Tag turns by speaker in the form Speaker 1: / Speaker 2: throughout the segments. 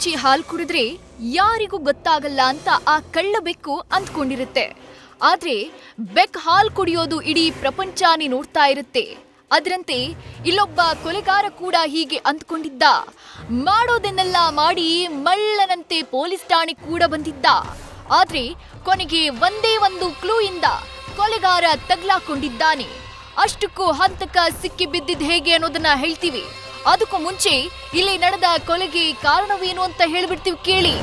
Speaker 1: ಮುಚ್ಚಿ ಹಾಲು ಕುಡಿದ್ರೆ ಯಾರಿಗೂ ಗೊತ್ತಾಗಲ್ಲ ಅಂತ ಆ ಕಳ್ಳ ಬೆಕ್ಕು ಅಂದ್ಕೊಂಡಿರುತ್ತೆ. ಆದ್ರೆ ಬೆಕ್ ಹಾಲು ಕುಡಿಯೋದು ಇಡೀ ಪ್ರಪಂಚನೇ ನೋಡ್ತಾ ಇರುತ್ತೆ. ಅದರಂತೆ ಇಲ್ಲೊಬ್ಬ ಕೊಲೆಗಾರ ಕೂಡ ಹೀಗೆ ಅಂದ್ಕೊಂಡಿದ್ದ. ಮಾಡೋದನ್ನೆಲ್ಲ ಮಾಡಿ ಮಳ್ಳನಂತೆ ಪೊಲೀಸ್ ಠಾಣೆ ಕೂಡ ಬಂದಿದ್ದ. ಆದ್ರೆ ಕೊನೆಗೆ ಒಂದೇ ಒಂದು ಕ್ಲೂ ಇಂದ ಕೊಲೆಗಾರ ತಗ್ಲಾಕೊಂಡಿದ್ದಾನೆ. ಅಷ್ಟಕ್ಕೂ ಹಂತಕ ಸಿಕ್ಕಿ ಬಿದ್ದಿದ್ದು ಹೇಗೆ ಅನ್ನೋದನ್ನ ಹೇಳ್ತೀವಿ. ಅದಕ್ಕೂ ಮುಂಚೆ ಇಲ್ಲಿ ನಡೆದ ಕೊಲೆಗೆ ಕಾರಣವೇನು ಅಂತ ಹೇಳ್ಬಿಡ್ತೀವಿ ಕೇಳಿ.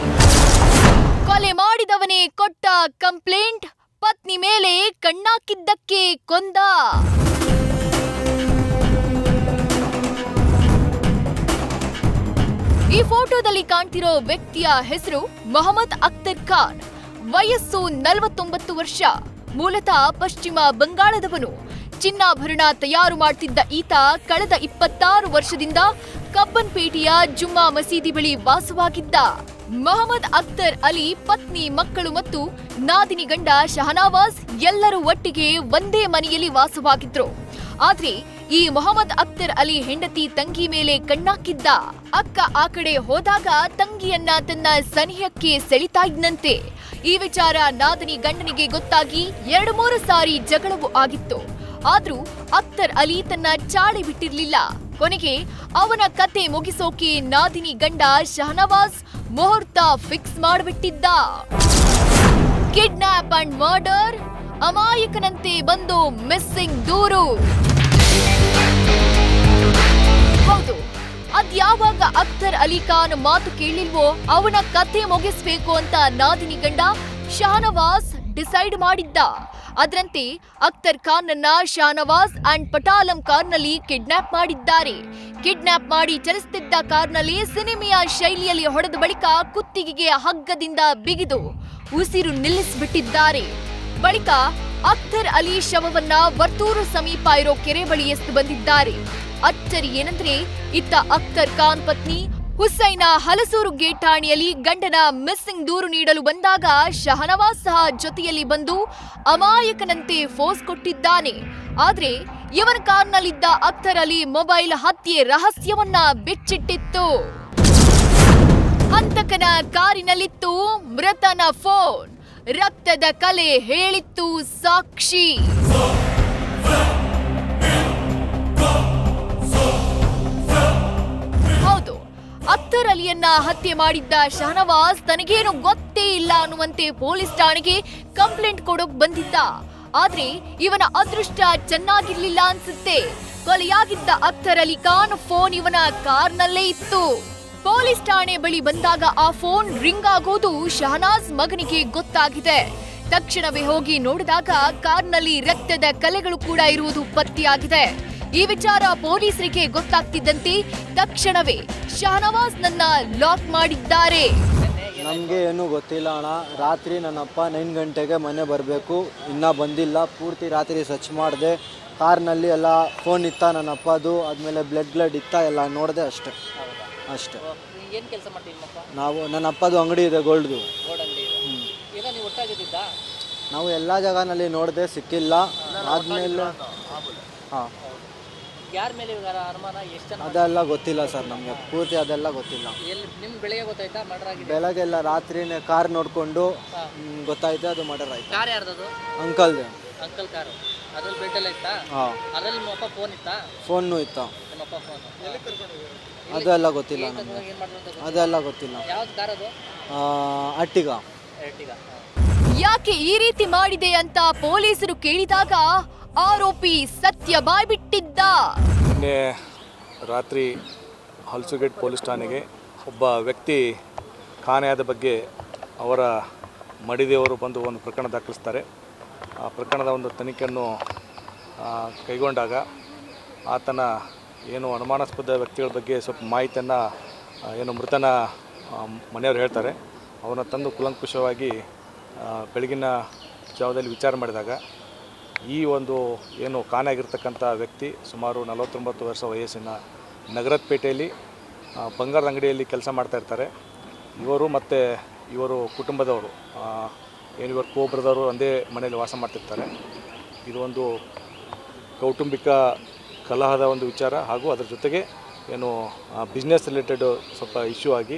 Speaker 1: ಕೊಲೆ ಮಾಡಿದವನೇ ಕೊಟ್ಟ ಕಂಪ್ಲೇಂಟ್, ಪತ್ನಿ ಮೇಲೆ ಕಣ್ಣಾಕಿದ್ದಕ್ಕೆ ಕೊಂದ. ಈ ಫೋಟೋದಲ್ಲಿ ಕಾಣ್ತಿರೋ ವ್ಯಕ್ತಿಯ ಹೆಸರು ಮೊಹಮ್ಮದ್ ಅಖ್ತರ್ ಖಾನ್. ವಯಸ್ಸು ನಲವತ್ತೊಂಬತ್ತು ವರ್ಷ. ಮೂಲತಃ ಪಶ್ಚಿಮ ಬಂಗಾಳದವನು. ಚಿನ್ನಾಭರಣ ತಯಾರು ಮಾಡ್ತಿದ್ದ ಈತ ಕಳೆದ ಇಪ್ಪತ್ತಾರು ವರ್ಷದಿಂದ ಕಬ್ಬನ್ಪೇಟೆಯ ಜುಮ್ಮಾ ಮಸೀದಿ ಬಳಿ ವಾಸವಾಗಿದ್ದ. ಮೊಹಮ್ಮದ್ ಅಖ್ತರ್ ಅಲಿ ಪತ್ನಿ, ಮಕ್ಕಳು ಮತ್ತು ನಾದಿನಿ ಗಂಡ ಶಹನಾವಾಜ್ ಎಲ್ಲರೂ ಒಟ್ಟಿಗೆ ಒಂದೇ ಮನೆಯಲ್ಲಿ ವಾಸವಾಗಿದ್ರು. ಆದ್ರೆ ಈ ಮೊಹಮ್ಮದ್ ಅಖ್ತರ್ ಅಲಿ ಹೆಂಡತಿ ತಂಗಿ ಮೇಲೆ ಕಣ್ಣಾಕಿದ್ದ. ಅಕ್ಕ ಆ ಕಡೆ ಹೋದಾಗ ತಂಗಿಯನ್ನ ತನ್ನ ಸನಿಹಕ್ಕೆ ಸೆಳಿತಾ ಇದ್ನಂತೆ. ಈ ವಿಚಾರ ನಾದಿನಿ ಗಂಡನಿಗೆ ಗೊತ್ತಾಗಿ ಎರಡು ಮೂರು ಸಾರಿ ಜಗಳವೂ ಆಗಿತ್ತು. ಆದ್ರೂ ಅಖ್ತರ್ ಅಲಿ ತನ್ನ ಚಾಳಿ ಬಿಟ್ಟಿರ್ಲಿಲ್ಲ. ಕೊನೆಗೆ ಅವನ ಕತೆ ಮುಗಿಸೋಕೆ ನಾದಿನಿ ಗಂಡ ಶಹನವಾಜ್ ಮುಹೂರ್ತ ಫಿಕ್ಸ್ ಮಾಡಿಬಿಟ್ಟಿದ್ದ. ಕಿಡ್ನಾಪ್ ಅಂಡ್ ಮರ್ಡರ್, ಅಮಾಯಕನಂತೆ ಬಂದು ಮಿಸ್ಸಿಂಗ್ ದೂರು. ಹೌದು ಅದ್ಯಾವಾಗ ಅಖ್ತರ್ ಅಲಿ ಖಾನ್ ಮಾತು ಕೇಳಿಲ್ವೋ, ಅವನ ಕತೆ ಮುಗಿಸ್ಬೇಕು ಅಂತ ನಾದಿನಿ ಗಂಡ ಶಹನವಾಸ್ ಡಿಸೈಡ್ ಮಾಡಿದ್ದ. ಅದರಂತೆ ಅಖ್ತರ್ ಖಾನ್ ನನ್ನ ಶಾನವಾಸ್ ಅಂಡ್ ಪಟಾಲಂ ಕಾರ್ನಲ್ಲಿ ಕಿಡ್ನಾಪ್ ಮಾಡಿದ್ದಾರೆ. ಕಿಡ್ನಾಪ್ ಮಾಡಿ ಚಲಿಸುತ್ತಿದ್ದ ಕಾರ್ನಲ್ಲಿ ಸಿನಿಮೆಯ ಶೈಲಿಯಲ್ಲಿ ಹೊಡೆದ ಬಳಿಕ ಕುತ್ತಿಗೆಗೆ ಹಗ್ಗದಿಂದ ಬಿಗಿದು ಉಸಿರು ನಿಲ್ಲಿಸಿಬಿಟ್ಟಿದ್ದಾರೆ. ಬಳಿಕ ಅಖ್ತರ್ ಅಲಿ ಶವವನ್ನ ವರ್ತೂರು ಸಮೀಪ ಇರೋ ಕೆರೆ ಬಳಿ ಎಸ್ತು ಬಂದಿದ್ದಾರೆ. ಅಚ್ಚರಿ ಏನಂದ್ರೆ, ಇತ್ತ ಅಖ್ತರ್ ಖಾನ್ ಪತ್ನಿ ಹುಸೈನ ಹಲಸೂರು ಗೇಟ್ ಠಾಣೆಯಲ್ಲಿ ಗಂಡನ ಮಿಸ್ಸಿಂಗ್ ದೂರು ನೀಡಲು ಬಂದಾಗ ಶಹನವಾಜ್ ಸಹ ಜೊತೆಯಲ್ಲಿ ಬಂದು ಅಮಾಯಕನಂತೆ ಫೋಸ್ ಕೊಟ್ಟಿದ್ದಾನೆ. ಆದರೆ ಇವನ ಕಾರ್ನಲ್ಲಿದ್ದ ಅಖ್ತರ್ ಅಲಿ ಮೊಬೈಲ್ ಹತ್ಯೆ ರಹಸ್ಯವನ್ನ ಬಿಚ್ಚಿಟ್ಟಿತ್ತು. ಹಂತಕನ ಕಾರಿನಲ್ಲಿತ್ತು ಮೃತನ ಫೋನ್. ರಕ್ತದ ಕಲೆ ಹೇಳಿತ್ತು ಸಾಕ್ಷಿ. ಅಲಿಯನ್ನ ಹತ್ಯೆ ಮಾಡಿದ್ದ ಶಹನವಾಸ್ ತನಗೇನು ಗೊತ್ತೇ ಇಲ್ಲ ಅನ್ನುವಂತೆ ಪೊಲೀಸ್ ಠಾಣೆಗೆ ಕಂಪ್ಲೇಂಟ್ ಕೊಡೋಕ್ ಬಂದಿದ್ದ. ಆದ್ರೆ ಇವನ ಅದೃಷ್ಟ ಚೆನ್ನಾಗಿರ್ಲಿಲ್ಲ ಅನ್ಸುತ್ತೆ. ಕೊಲೆಯಾಗಿದ್ದ ಅಖ್ತರ್ ಅಲಿ ಖಾನ್ ಫೋನ್ ಇವನ ಕಾರ್ನಲ್ಲೇ ಇತ್ತು. ಪೊಲೀಸ್ ಠಾಣೆ ಬಳಿ ಬಂದಾಗ ಆ ಫೋನ್ ರಿಂಗ್ ಆಗೋದು ಶಹನಾಜ್ ಮಗನಿಗೆ ಗೊತ್ತಾಗಿದೆ. ತಕ್ಷಣವೇ ಹೋಗಿ ನೋಡಿದಾಗ ಕಾರ್ನಲ್ಲಿ ರಕ್ತದ ಕಲೆಗಳು ಕೂಡ ಇರುವುದು ಪತ್ತೆಯಾಗಿದೆ. ಈ ವಿಚಾರ ಪೊಲೀಸರಿಗೆ ಗೊತ್ತಾಗ್ತಿದ್ದಂತೆ ತಕ್ಷಣವೇ ಶಹನವಾಜ್ ನನ್ನ ಲಾಕ್ ಮಾಡಿದ್ದಾರೆ.
Speaker 2: ನಮಗೆ ಏನೂ ಗೊತ್ತಿಲ್ಲ ಅಣ್ಣ. ರಾತ್ರಿ ನನ್ನ ಅಪ್ಪ ನೈನ್ ಗಂಟೆಗೆ ಮನೆ ಬರಬೇಕು. ಇನ್ನೂ ಬಂದಿಲ್ಲ. ಪೂರ್ತಿ ರಾತ್ರಿ ಸರ್ಚ್ ಮಾಡಿದೆ. ಕಾರ್ನಲ್ಲಿ ಎಲ್ಲ ಫೋನ್ ಇತ್ತ ನನ್ನ ಅಪ್ಪದು ಆದಮೇಲೆ ಬ್ಲಡ್ ಬ್ಲಡ್ ಇತ್ತ ಎಲ್ಲ ನೋಡಿದೆ ಅಷ್ಟೆ. ಅಷ್ಟೆ.
Speaker 3: ಏನು ಕೆಲಸ
Speaker 2: ನಾವು ನನ್ನ ಅಪ್ಪದು ಅಂಗಡಿ ಇದೆ. ಗೋಲ್ಡ್ದು
Speaker 3: ನಾವು
Speaker 2: ಎಲ್ಲ ಜಾಗನಲ್ಲಿ ನೋಡಿದೆ ಸಿಕ್ಕಿಲ್ಲ. ಆದಮೇಲೆ ಹಾಂ.
Speaker 3: ಯಾರ ಮೇಲೆ ಇವಾಗ ಅನುಮಾನ? ಎಷ್ಟು ಜನ
Speaker 2: ಅದೆಲ್ಲ ಗೊತ್ತಿಲ್ಲ ಸರ್ ನಮಗೆ. ಪೂರ್ತಿ ಅದೆಲ್ಲ ಗೊತ್ತಿಲ್ಲ.
Speaker 3: ಎಲ್ಲಿ ನಿಮ್ಗೆ ಬೆಳಿಗ್ಗೆ ಗೊತ್ತಾಯ್ತಾ? ಮರ್ಡರ್ ಆಗಿದೆ.
Speaker 2: ಬೆಳಗ್ಗೆಲ್ಲ ರಾತ್ರಿನೇ ಕಾರ್ ನೋಡಿಕೊಂಡು ಗೊತ್ತಾಯ್ತು ಅದು ಮರ್ಡರ್ ಆಯ್ತು.
Speaker 3: ಕಾರ್ ಯಾರ್ದದು?
Speaker 2: ಅಂಕಲ್ದು
Speaker 3: ಅಂಕಲ್ ಕಾರು. ಅದ್ರಲ್ಲಿ ಬೆಡ್ ಎಲ್ಲ ಇತ್ತಾ?
Speaker 2: ಹಾಂ.
Speaker 3: ಅದ್ರಲ್ಲಿ ನಿಮ್ಮಪ್ಪ ಫೋನ್ ಇತ್ತಾ?
Speaker 2: ಫೋನ್ ಇತ್ತು.
Speaker 3: ನಿಮ್ಮಪ್ಪ ಫೋನ್
Speaker 2: ಅದೆಲ್ಲ ಗೊತ್ತಿಲ್ಲ ನಮಗೆ.
Speaker 3: ಏನು ಮಾಡಿದ್ರು
Speaker 2: ಅದೆಲ್ಲ ಗೊತ್ತಿಲ್ಲ.
Speaker 3: ಯಾವ್ದು ಕಾರ್ ಅದು?
Speaker 2: ಆ, ಅಟ್ಟಿಗ
Speaker 3: ಎರಟಿಗ
Speaker 1: ಯಾಕೆ ಈ ರೀತಿ ಮಾಡಿದೆ ಅಂತ ಪೊಲೀಸರು ಕೇಳಿದಾಗ ಆರೋಪಿ ಸತ್ಯ ಬಾಯ್ಬಿಟ್ಟಿದ್ದ.
Speaker 4: ನಿನ್ನೆ ರಾತ್ರಿ ಹಲ್ಸುಗೇಟ್ ಪೊಲೀಸ್ ಠಾಣೆಗೆ ಒಬ್ಬ ವ್ಯಕ್ತಿ ಕಾಣೆಯಾದ ಬಗ್ಗೆ ಅವರ ಮಡಿದೇವರು ಬಂದು ಒಂದು ಪ್ರಕರಣ ದಾಖಲಿಸ್ತಾರೆ. ಆ ಪ್ರಕರಣದ ಒಂದು ತನಿಖೆಯನ್ನು ಕೈಗೊಂಡಾಗ ಆತನ ಏನು ಅನುಮಾನಾಸ್ಪದ ವ್ಯಕ್ತಿಗಳ ಬಗ್ಗೆ ಸ್ವಲ್ಪ ಮಾಹಿತಿಯನ್ನು ಏನು ಮೃತನ ಮನೆಯವರು ಹೇಳ್ತಾರೆ. ಅವನ ತಂದು ಕುಲಂಕುಷವಾಗಿ ಬೆಳಗಿನ ಜಾವದಲ್ಲಿ ವಿಚಾರ ಮಾಡಿದಾಗ ಈ ಒಂದು ಏನು ಕಾಣಾಗಿರ್ತಕ್ಕಂಥ ವ್ಯಕ್ತಿ ಸುಮಾರು ನಲವತ್ತೊಂಬತ್ತು ವರ್ಷ ವಯಸ್ಸಿನ ನಗರದ ಪೇಟೆಯಲ್ಲಿ ಬಂಗಾರದ ಅಂಗಡಿಯಲ್ಲಿ ಕೆಲಸ ಮಾಡ್ತಾ ಇರ್ತಾರೆ. ಇವರು ಮತ್ತು ಇವರು ಕುಟುಂಬದವರು ಏನು ಇವರು ಕೋಬ್ರದವರು ಒಂದೇ ಮನೆಯಲ್ಲಿ ವಾಸ ಮಾಡ್ತಿರ್ತಾರೆ. ಇದು ಒಂದು ಕೌಟುಂಬಿಕ ಕಲಹದ ಒಂದು ವಿಚಾರ. ಹಾಗೂ ಅದರ ಜೊತೆಗೆ ಏನು ಬಿಸ್ನೆಸ್ ರಿಲೇಟೆಡ್ ಸ್ವಲ್ಪ ಇಶ್ಯೂ ಆಗಿ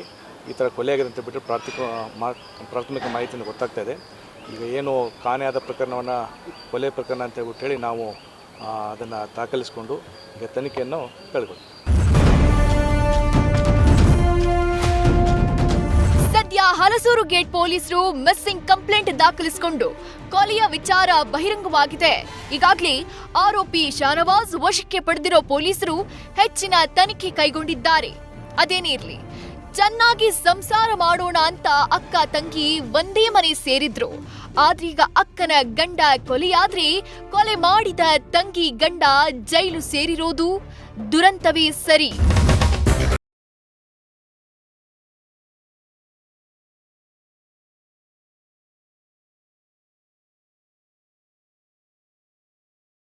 Speaker 4: ಈ ಥರ ಕೊಲೆಯಾಗಿದೆ ಅಂತ ಬಿಟ್ಟು ಪ್ರಾಥಮಿಕ ಮಾ, ಪ್ರಾಥಮಿಕ ಮಾಹಿತಿಯನ್ನು ಗೊತ್ತಾಗ್ತಾ ಇದೆ. ಈಗ ಏನು ಕಾಣೆಯಾದ ಪ್ರಕರಣವನ್ನು, ಕೊಲೆ ಪ್ರಕರಣ ಅಂತ ಹೇಳ್ಬಿಟ್ಟು ಹೇಳಿ ನಾವು ಅದನ್ನು ದಾಖಲಿಸಿಕೊಂಡು ಈಗ ತನಿಖೆಯನ್ನು ಕೈಗೊಳ್ತೀವಿ
Speaker 1: ಸದ್ಯ ಹಲಸೂರು ಗೇಟ್ ಪೊಲೀಸರು ಮಿಸ್ಸಿಂಗ್ ಕಂಪ್ಲೇಂಟ್ ದಾಖಲಿಸಿಕೊಂಡು ಕೊಲೆಯ ವಿಚಾರ ಬಹಿರಂಗವಾಗಿದೆ. ಈಗಾಗಲೇ ಆರೋಪಿ ಶಾನವಾಜ್ ವಶಕ್ಕೆ ಪಡೆದಿರೋ ಪೊಲೀಸರು ಹೆಚ್ಚಿನ ತನಿಖೆ ಕೈಗೊಂಡಿದ್ದಾರೆ. ಅದೇನೇ ಇರ್ಲಿ ಚೆನ್ನಾಗಿ ಸಂಸಾರ ಮಾಡೋಣ ಅಂತ ಅಕ್ಕ ತಂಗಿ ಒಂದೇ ಮನೆ ಸೇರಿದ್ರು. ಆದ್ರೀಗ ಅಕ್ಕನ ಗಂಡ ಕೊಲೆಯಾದ್ರೆ ಕೊಲೆ ಮಾಡಿದ ತಂಗಿ ಗಂಡ ಜೈಲು ಸೇರಿರೋದು ದುರಂತವೇ ಸರಿ.